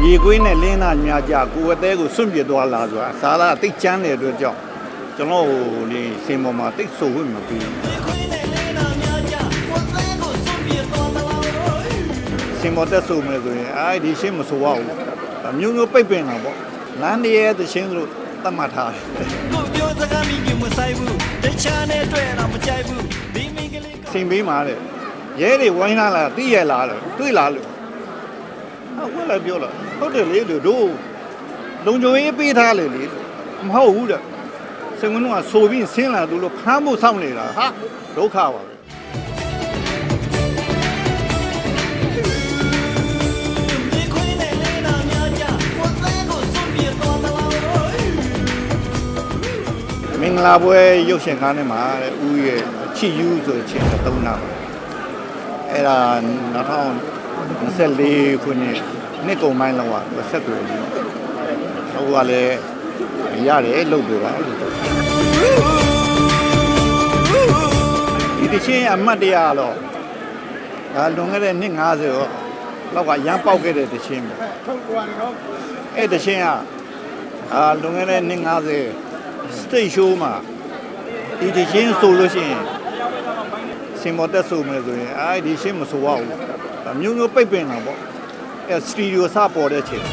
ရေကွေးနဲ့လင်းနာများကြကိုယ်အသေးကိုစွန့်ပစ်သွားလာဆိုတာအစားလားတိတ်ချမ်းတဲ့အတွက်ကြောင့်ကျွန်တော်ဟိုဒီစင်ပေါ်မှာတိတ်ဆိုဝင့်မပြီးဘူးစင်ပေါ်တက်ဆိုမယ်ဆိုရင်အာဒီရှင်းမဆိုရဘူးအမျိုးမျိုးပိတ်ပင်တာပေါ့လမ်းတည်းရဲ့သချင်းတို့တတ်မှတ်ထားတယ်ကိုပြောစကားမိမြမဆိုင်ဘူးတခြားနဲ့တွေ့တော့မကြိုက်ဘူးဒီမိန်းကလေးစင်ပေးမှာတဲ့ရဲတွေဝိုင်းလာလားသိရလားလို့တွေ့လားလို့ အဝက်လည်းပြောလားဟုတ်တယ်လေတို့တို့လုံခြုံရေးပေးထားလေလေမဟုတ်ဘူးတဲ့စင်ကွန်းကဆိုပြီးဆင်းလာသူလို့ဖမ်းဖို့စောင့်နေတာဟာဒုက္ခပါပဲဒီခွေးနဲ့လဲနာများကြကိုယ်သေးကိုစွန့်ပြေတော်မလားမင်္ဂလာပွဲရုပ်ရှင်ကားနဲ့မှာတဲ့ဦးရဲ့ချစ်ယူဆိုတဲ့ချင်းသုံးနာပါအဲ့ဒါ2024ခုနှစ် နှစ်ကုန်ပိုင်းလောက်ကဆက်သွယ်ပြီးဟိုကလည်းရတယ်လုပ်ပြပါလို့ဒီတချင်းအမှတ်တရတော့ဒါလွန်ခဲ့တဲ့နှစ်90ရောလောက်ကရမ်းပေါက်ခဲ့တဲ့တချင်းပဲအဲ့တချင်းကအာလွန်ခဲ့တဲ့နှစ်90 stage show မှာဒီတချင်းဆိုလို့ရှိရင်စင်မော်တက်ဆိုမယ်ဆိုရင်အာဒီရှင်းမဆိုရဘူးအမျိုးမျိုးပိတ်ပင်တာပေါ့အဲ စတူဒီယိုစပေါ်တဲ့ချိန်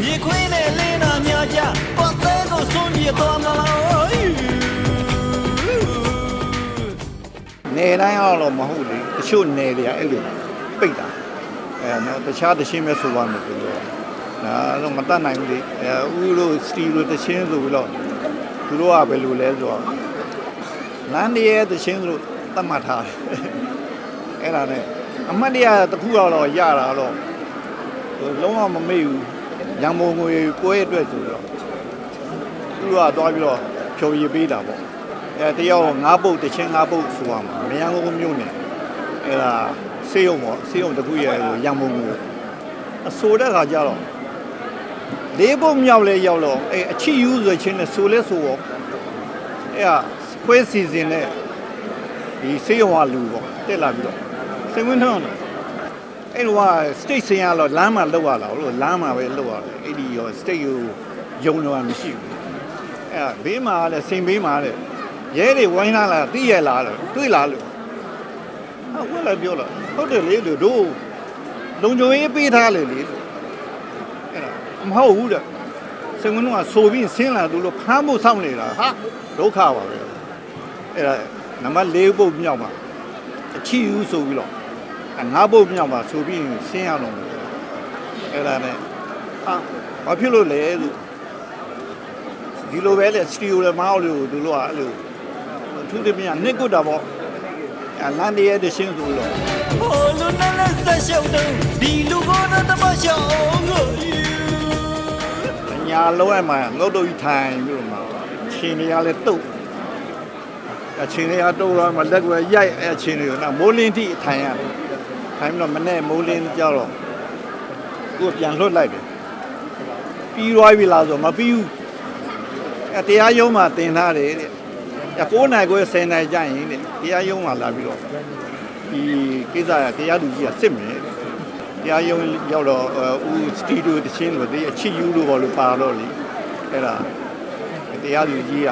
ဒီခွေးနဲ့လဲနာများကြကိုယ်သေးကိုစွန့်ပြေတော်မလားနေတိုင်းအောင်တော့မဟုတ်လေတချို့နေတွေကအဲ့လိုပိတ်တာအဲနော်တခြားတချင်းပဲဆိုပါမယ်ဆိုတော့ဒါတော့မတတ်နိုင်ဘူးလေအဲဦးတို့စတီလိုတချင်းဆိုပြီးတော့သူတို့ကဘယ်လိုလဲဆိုတော့လမ်းတည်းရဲ့တချင်းတို့တတ်မှတ်ထားတယ်အဲ့ဒါနဲ့အမှတ်တရတစ်ခုတော့ရတာတော့ လုံးဝမမေ့ဘူးရံမုံငွေပွဲအတွက်ဆိုတော့သူကသွားပြီးတော့ဖြုံရည်ပေးတာပေါ့အဲတယောက်ငါးပုတ်တစ်ချင်းငါးပုတ်ဆိုရမှာမရန်ကုန်မြို့နယ်အဲဒါစေးရုံပေါ့စေးရုံတစ်ခုရဲ့ဟိုရန်ကုန်မြို့အဆိုတဲ့ခါကျတော့လေးပုတ်မြောက်လဲရောက်တော့အဲအချီယူဆိုချင်းနဲ့ဆိုလဲဆိုတော့အဲကခွဲစီစဉ်နဲ့ဒီစေးရုံကလူပေါ့တက်လာပြီးတော့စိတ်ဝင်ထောင်းတယ် အဲ့တော့ state ဆင်းရတော့လမ်းမှာလောက်ရလာလို့လမ်းမှာပဲလောက်ရတယ်အဲ့ဒီရော state ကိုယုံတော့မရှိဘူးအဲ့ဒါဘေးမှာလည်းစိန်ဘေးမှာလည်းရဲတွေဝိုင်းလာလားသိရလားလို့တွေ့လားလို့အဝက်လည်းပြောလားဟုတ်တယ်လေတို့တို့လုံခြုံရေးပေးထားလေလေလို့အဲ့ဒါမဟုတ်ဘူးတဲ့စင်ကွန်းကဆိုပြီးဆင်းလာသူလို့ဖမ်းဖို့စောင့်နေတာဟာဒုက္ခပါပဲအဲ့ဒါနံပါတ်၄ပုတ်မြောက်မှာအချီယူဆိုပြီးတော့အ ငါးပုတ်မြောက်မှာဆိုပြီးဆင်းရတော့မယ်အဲ့ဒါနဲ့ဟာဘာဖြစ်လို့လဲလို့ဒီလိုပဲလေစတူဒီယိုလည်းမအောင်လို့သူတို့ကအဲ့လိုသူတပြင်းနှစ်ကုတ်တာပေါ့အလန်တရဲ့တရှင်းဆိုလို့ဟိုလူနဲ့လက်ဆက်ရှုပ်တော့ဒီလူကတော့တမရှောင်းကိုညာလုံးအမှငုတ်တုတ်ကြီးထိုင်ပြီးတော့မှချင်းတွေကလည်းတုတ်အချင်းတွေကတုတ်တော့မှလက်ကွယ်ရိုက်အချင်းတွေကမိုးလင်းတိထိုင်ရတယ် ထိုင်ပြီးတော့မနဲ့မိုးလင်းကြတော့ကိုယ်ပြန်လွတ်လိုက်တယ်ပြီးသွားပြီလားဆိုမပြီးဘူးအဲတရားရုံးမှာတင်ထားတယ်တဲ့9နိုင်ခွဲ10နိုင်ကြရင်တဲ့တရားရုံးမှာလာပြီးတော့ဒီကိစ္စကတရားသူကြီးကစစ်မယ်တဲ့တရားရုံးရောက်တော့ဦးစတီဒီယိုတချင်းလို့ဒီအချစ်ယူလို့ဘောလို့ပါတော့လေအဲ့ဒါတရားသူကြီးက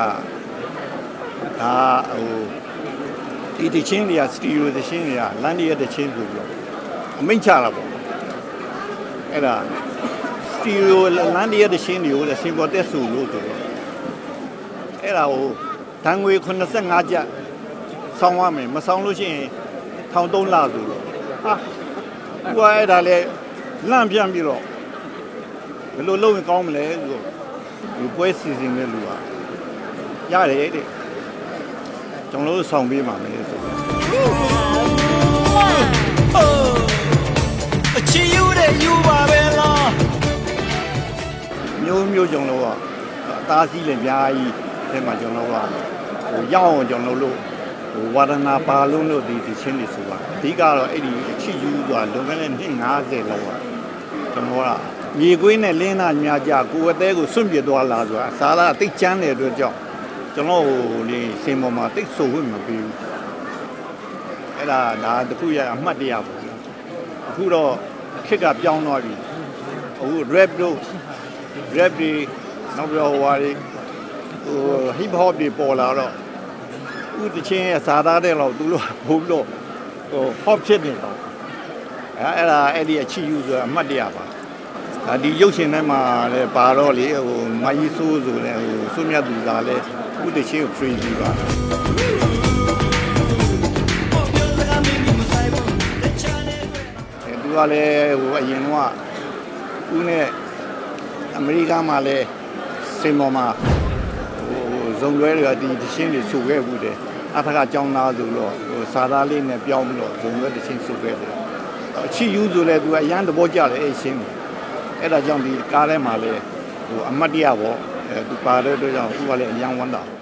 ဒါဟို ဒီတချင်းတွေကစတီဒီယိုတချင်းတွေကလန်ဒီရဲ့တချင်းဆိုပြီးတော့အမိန့်ချတာပေါ့အဲ့ဒါစတီဒီယိုလန်ဒီရဲ့တချင်းတွေကိုလည်းစင်ပေါ်တက်ဆူလို့ဆိုတော့အဲ့ဒါဟိုတန်ငွေ85ကျပ်ဆောင်းရမယ်မဆောင်းလို့ရှိရင်ထောင်3လဆိုတော့ဟာသူကအဲ့ဒါလေလန့်ပြန်ပြီးတော့ဘယ်လိုလုပ်ရင်ကောင်းမလဲဆိုတော့ဒီပွဲစီစဉ်တဲ့လူကရတယ်တဲ့ ကျွန်တော်တို့ဆောင်ပေးပါမယ်ဆိုတော့အချီယူတဲ့ယူပါပဲလားမျိုးမျိုးကျွန်တော်တို့ကအသားစီးလည်းအများကြီးအဲမှာကျွန်တော်တို့ကဟိုရောက်အောင်ကျွန်တော်တို့ဟိုဝါဒနာပါလုံးလို့ဒီဒီချင်းတွေဆိုပါအဓိကတော့အဲ့ဒီအချစ်ယူဆိုတာလွန်ခဲ့တဲ့နှစ်90လောက်ကကျွန်တော်ကမြေကွေးနဲ့လင်းနာများကြကိုယ်အသေးကိုစွန့်ပစ်သွားလာဆိုတာအစားလားတိတ်ချမ်းတဲ့အတွက်ကြောင့် ကျွန်တော်ဟိုဒီစင်ပေါ်မှာတိတ်ဆိုဝင့်မပြီးဘူးအဲ့ဒါဒါတခုရအမှတ်တရပေါ့အခုတော့ခစ်ကပြောင်းသွားပြီအခု rap တို့ rap တွေနောက်ပြီးတော့ဟိုဟာတွေဟို hip hop တွေပေါ်လာတော့ဥတချင်းရဲ့စာသားတဲ့လောက်သူတို့ဘုံလို့ဟို hop ဖြစ်နေတော့အဲအဲ့ဒါအဲ့ဒီအချီယူဆိုတာအမှတ်တရပါဒါဒီရုပ်ရှင်ထဲမှာလည်းပါတော့လေဟိုမကြီးဆိုးဆိုလည်းဟိုစွမြတ်သူကလည်း ဥတချင်းကို free ပြီးပါကိုပြောစကားမင်းမဆိုင်ဘူးတခြားနဲ့တွေ့အဲသူကလည်းဟိုအရင်ကဦးနဲ့အမေရိကမှာလည်းစင်ပေါ်မှာဟိုဇုံလွဲတွေကဒီတချင်းတွေဆိုခဲ့ဘူးတယ်အထက်ကကြောင်းသားဆိုတော့ဟိုစာသားလေးနဲ့ပြောင်းပြီးတော့ဇုံလွဲတချင်းဆိုခဲ့တယ်အချီယူဆိုလဲသူကအရန်သဘောကျတယ်အဲ့ရှင်းကိုအဲ့ဒါကြောင့်ဒီကားထဲမှာလည်းဟိုအမတ်တရပေါ့ အဲသူပါတဲ့အတွက်ကြောင့်သူကလည်းအရန်ဝမ်းတာပေါ့